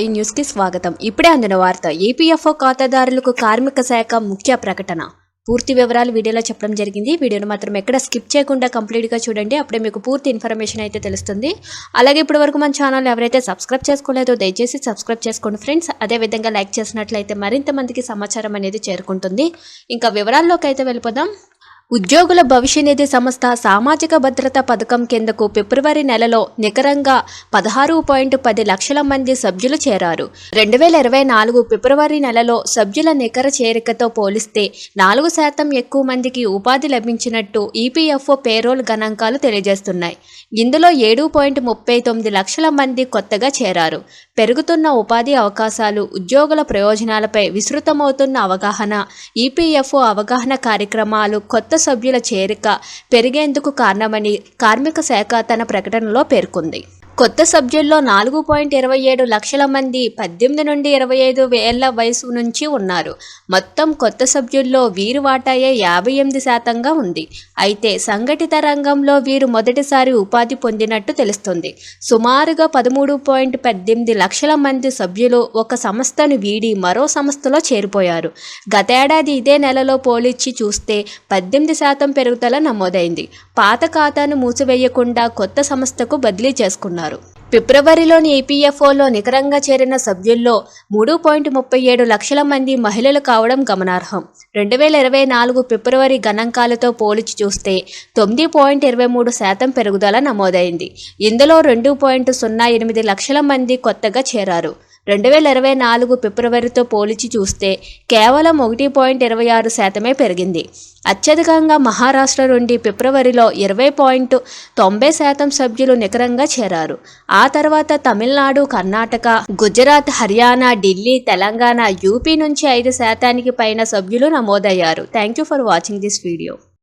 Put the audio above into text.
ఈ న్యూస్కి స్వాగతం. ఇప్పుడే అందిన వార్త ఈపీఎఫ్ఓ ఖాతాదారులకు కార్మిక శాఖ ముఖ్య ప్రకటన. పూర్తి వివరాలు వీడియోలో చెప్పడం జరిగింది. వీడియోను మాత్రం ఎక్కడ స్కిప్ చేయకుండా కంప్లీట్గా చూడండి. అప్పుడే మీకు పూర్తి ఇన్ఫర్మేషన్ అయితే తెలుస్తుంది. అలాగే ఇప్పటి వరకు మన ఛానల్ ఎవరైతే సబ్స్క్రైబ్ చేసుకోలేదో దయచేసి సబ్స్క్రైబ్ చేసుకోండి ఫ్రెండ్స్. అదేవిధంగా లైక్ చేసినట్లయితే మరింత మందికి సమాచారం అనేది చేరుకుంటుంది. ఇంకా వివరాల్లోకి అయితే వెళ్ళిపోదాం. ఉద్యోగుల భవిష్యనిధి సంస్థ సామాజిక భద్రత పథకం కిందకు ఫిబ్రవరి నెలలో నికరంగా పదహారు పాయింట్ పది లక్షల మంది సభ్యులు చేరారు. రెండు వేల ఇరవై నాలుగు ఫిబ్రవరి నెలలో సభ్యుల నికర చేరికతో పోలిస్తే నాలుగు శాతం ఎక్కువ మందికి ఉపాధి లభించినట్టు ఈపీఎఫ్ఓ పేరోల్ గణాంకాలు తెలియజేస్తున్నాయి. ఇందులో ఏడు పాయింట్ ముప్పై తొమ్మిది లక్షల మంది కొత్తగా చేరారు. పెరుగుతున్న ఉపాధి అవకాశాలు ఉద్యోగుల ప్రయోజనాలపై విస్తృతమవుతున్న అవగాహన ఈపీఎఫ్ఓ అవగాహన కార్యక్రమాలు కొత్త సభ్యుల చేరిక పెరిగేందుకు కారణమని కార్మిక శాఖ తన ప్రకటనలో పేర్కొంది. కొత్త సభ్యుల్లో నాలుగు పాయింట్ ఇరవై ఏడు లక్షల మంది పద్దెనిమిది నుండి ఇరవై ఐదు వేల వయసు నుంచి ఉన్నారు. మొత్తం కొత్త సభ్యుల్లో వీరు వాటాయే యాభై ఎనిమిది శాతంగా ఉంది. అయితే సంఘటిత రంగంలో వీరు మొదటిసారి ఉపాధి పొందినట్టు తెలుస్తుంది. సుమారుగా పదమూడు పాయింట్ పద్దెనిమిది లక్షల మంది సభ్యులు ఒక సంస్థను వీడి మరో సంస్థలో చేరిపోయారు. గతేడాది ఇదే నెలలో పోలిచ్చి చూస్తే పద్దెనిమిది శాతం పెరుగుదల నమోదైంది. పాత ఖాతాను మూసివేయకుండా కొత్త సంస్థకు బదిలీ చేసుకున్నారు. ఫిబ్రవరిలోని ఈపీఎఫ్ఓలో నికరంగా చేరిన సభ్యుల్లో మూడు పాయింట్ ముప్పై ఏడు లక్షల మంది మహిళలు కావడం గమనార్హం. రెండు వేల ఇరవై నాలుగు ఫిబ్రవరి గణాంకాలతో పోల్చి చూస్తే తొమ్మిది పాయింట్ ఇరవై మూడు శాతం పెరుగుదల నమోదైంది. ఇందులో రెండు పాయింట్ సున్నా ఎనిమిది లక్షల మంది కొత్తగా చేరారు. రెండు వేల ఇరవై నాలుగు ఫిబ్రవరితో పోల్చి చూస్తే కేవలం ఒకటి పాయింట్ ఇరవై ఆరు శాతమే పెరిగింది. అత్యధికంగా మహారాష్ట్ర నుండి ఫిబ్రవరిలో ఇరవై పాయింట్ తొంభై శాతం సభ్యులు నికరంగా చేరారు. ఆ తర్వాత తమిళనాడు కర్ణాటక గుజరాత్ హర్యానా ఢిల్లీ తెలంగాణ యూపీ నుంచి ఐదు శాతానికి పైన సభ్యులు నమోదయ్యారు. Thank you for watching this video.